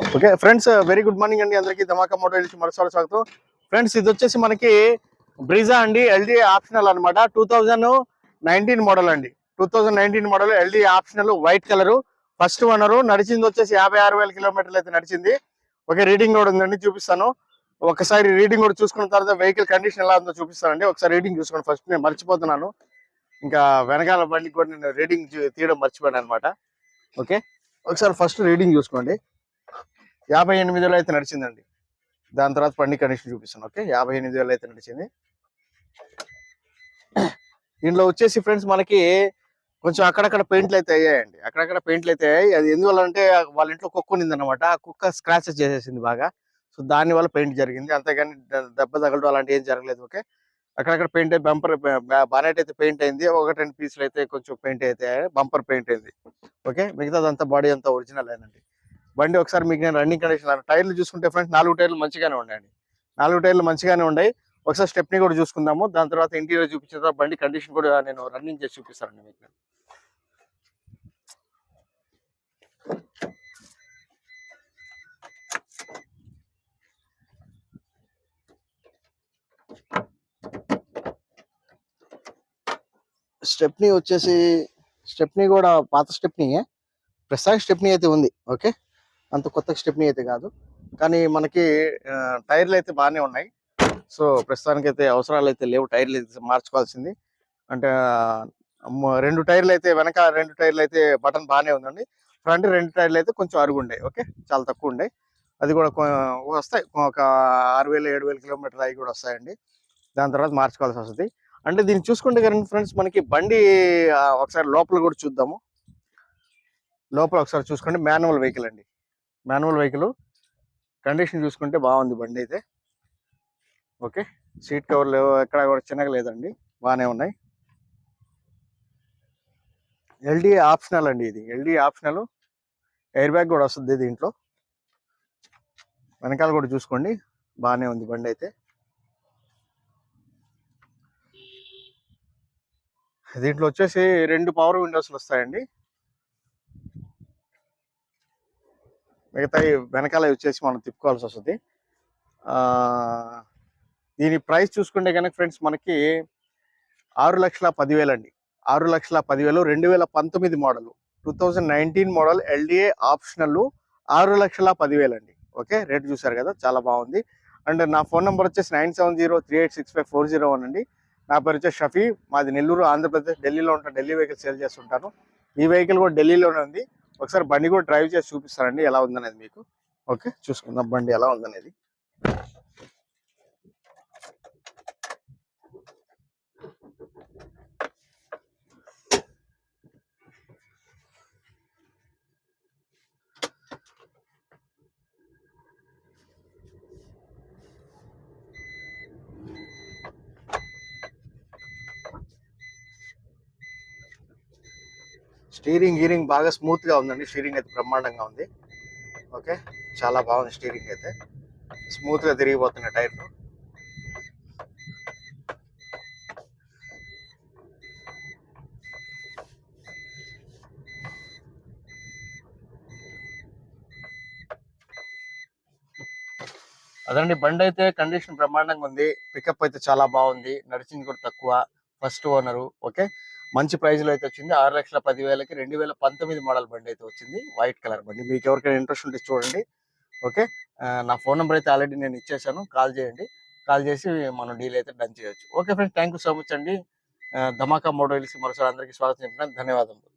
Okay friends very good morning అండి అందరికీ. ధమాకా Moto నుంచి మరోసారి స్వాగతం. ఫ్రెండ్స్ ఇది వచ్చేసి మనకి బ్రిజా అండి ఎల్డీ ఆప్షనల్ అన్నమాట. టూ థౌజండ్ నైన్టీన్ మోడల్ అండి. Two nineteen model LD optional white colour. First owner నడిచింది వచ్చేసి యాభై ఆరు వేల కిలోమీటర్లు అయితే నడిచింది. ఓకే రీడింగ్ కూడా ఉందండి చూపిస్తాను. ఒకసారి రీడింగ్ కూడా చూసుకున్న తర్వాత వెహికల్ కండిషన్ ఎలా ఉందో చూపిస్తానండి. ఒకసారి రీడింగ్ చూసుకోండి ఫస్ట్ నేను మర్చిపోతున్నాను. ఇంకా వెనకాల బండికి కూడా నేను రీడింగ్ తీయడం మర్చిపోయాను అనమాట ఓకే ఒకసారి ఫస్ట్ రీడింగ్ చూసుకోండి. యాభై ఎనిమిది వేలు అయితే నడిచిందండి. దాని తర్వాత పండి కండిషన్ చూపిస్తాను ఓకే? యాభై ఎనిమిది వేలు అయితే నడిచింది. దీంట్లో వచ్చేసి ఫ్రెండ్స్ మనకి కొంచెం అక్కడక్కడ పెయింట్లు అయితే అయ్యాయండి. అక్కడక్కడ పెయింట్లు అయితే అయ్యాయి. అది ఎందువల్ల అంటే వాళ్ళ ఇంట్లో కుక్క ఉన్నింది అనమాట ఆ కుక్క స్క్రాచెస్ చేసేసింది బాగా. సో దాని వల్ల పెయింట్ జరిగింది. అంతేగాని దెబ్బ తగలడం అలాంటి ఏం జరగలేదు ఓకే? అక్కడక్కడ పెయింట్ బంపర్ బానెట్ అయితే పెయింట్ అయింది. ఒక రెండు పీసులు అయితే కొంచెం పెయింట్ అయితే బంపర్ పెయింట్ అయింది ఓకే? మిగతాదంతా బాడీ అంతా ఒరిజినల్ అయినండి బండి ఒకసారి మీకు నేను రన్నింగ్ కండిషన్ టైర్లు చూసుకుంటే ఫ్రెండ్స్ నాలుగు టైర్లు మంచిగానే ఉన్నాయండి. నాలుగు టైర్లు మంచిగానే ఉన్నాయి. ఒకసారి స్టెప్ని కూడా చూసుకుందాము. దాని తర్వాత ఇంటీరియర్ చూపించిన తర్వాత బండి కండిషన్ కూడా నేను రన్నింగ్ చేసి చూపిస్తానండి మీకు. నేను. వచ్చేసి స్టెప్నీ కూడా పాత స్టెప్నీయే. ప్రస్తుతానికి స్టెప్ని అయితే ఉంది. ఓకే? అంత కొత్త స్టెప్నీ అయితే కాదు. కానీ మనకి టైర్లు అయితే బాగానే ఉన్నాయి. సో ప్రస్తుతానికి అయితే అవసరాలు అయితే లేవు. టైర్లు అయితే మార్చుకోవాల్సింది. అంటే రెండు టైర్లు అయితే వెనక రెండు టైర్లు అయితే బటన్ బాగానే ఉందండి. ఫ్రంట్ రెండు టైర్లు అయితే కొంచెం అరుగు ఉండే ఓకే? చాలా తక్కువ ఉండే. అది కూడా వస్తాయి. ఒక ఆరు వేలు ఏడు వేల కిలోమీటర్ అవి కూడా వస్తాయండి. దాని తర్వాత మార్చుకోవాల్సి వస్తుంది. అంటే దీన్ని చూసుకుంటే కనుక ఫ్రెండ్స్ మనకి బండి ఒకసారి లోపల కూడా చూద్దాము. లోపల ఒకసారి చూసుకోండి మాన్యువల్ వెహికల్ అండి. Manual vehicle. కండిషన్ చూసుకుంటే బాగుంది బండి అయితే. ఓకే. సీట్ కవర్లు ఎక్కడ కూడా చిన్నగా లేదండి. బాగానే ఉన్నాయి. ఎల్డీ ఆప్షనల్ అండి ఇది. LD optional. ఎయిర్ బ్యాగ్ కూడా వస్తుంది దీంట్లో. వెనకాల కూడా చూసుకోండి. బాగానే ఉంది బండి అయితే. దీంట్లో వచ్చేసి రెండు పవర్ విండోస్లు వస్తాయండి. మిగతా వెనకాల వచ్చేసి మనం తిప్పుకోవాల్సి వస్తుంది. దీని ప్రైస్ చూసుకుంటే కనుక ఫ్రెండ్స్ మనకి ఆరు లక్షల పదివేలు అండి. ఆరు లక్షల పదివేలు రెండు వేల పంతొమ్మిది model two thousand nineteen model LDA optional ఆరు లక్షల పదివేలు అండి. ఓకే రేట్ చూసారు కదా చాలా బాగుంది. అండ్ నా ఫోన్ నెంబర్ వచ్చేసి nine seven zero three eight six five four zero one అండి. నా పేరు వచ్చేసి షఫీ మాది నెల్లూరు ఆంధ్రప్రదేశ్ ఢిల్లీలో ఉంటాను ఢిల్లీ వెహికల్ సేల్ చేస్తుంటాను. ఈ వెహికల్ కూడా ఢిల్లీలోనే ఉంది. ఒకసారి బండి కూడా డ్రైవ్ చేసి చూపిస్తానండి ఎలా ఉందనేది మీకు. ఓకే చూసుకుందాం బండి ఎలా ఉందనేది. స్టీరింగ్ గీరింగ్ బాగా స్మూత్గా ఉందండి. స్టీరింగ్ అయితే బ్రహ్మాండంగా ఉంది. ఓకే? చాలా బాగుంది స్టీరింగ్ అయితే. స్మూత్గా తిరిగిపోతున్నాయి టైర్లు. అదండి బండి అయితే కండిషన్ బ్రహ్మాండంగా ఉంది. పికప్ అయితే చాలా బాగుంది. నడిచింది కూడా తక్కువ. First owner. ఓకే? మంచి ప్రైస్లో అయితే వచ్చింది. ఆరు లక్షల పదివేలకి రెండు వేల పంతొమ్మిది మోడల్ బండి అయితే వచ్చింది. వైట్ కలర్ బండి. మీకు ఎవరికైనా ఇంట్రెస్ట్ ఉంటే చూడండి. ఓకే? నా ఫోన్ నెంబర్ అయితే ఆల్రెడీ నేను ఇచ్చేసాను. కాల్ చేయండి. కాల్ చేసి మనం డీల్ అయితే డన్ చేయొచ్చు. Okay friends thank you so much అండి. ధమాకా మోడల్స్ మరోసారి అందరికీ స్వాగతం చెప్తున్నాను. ధన్యవాదములు.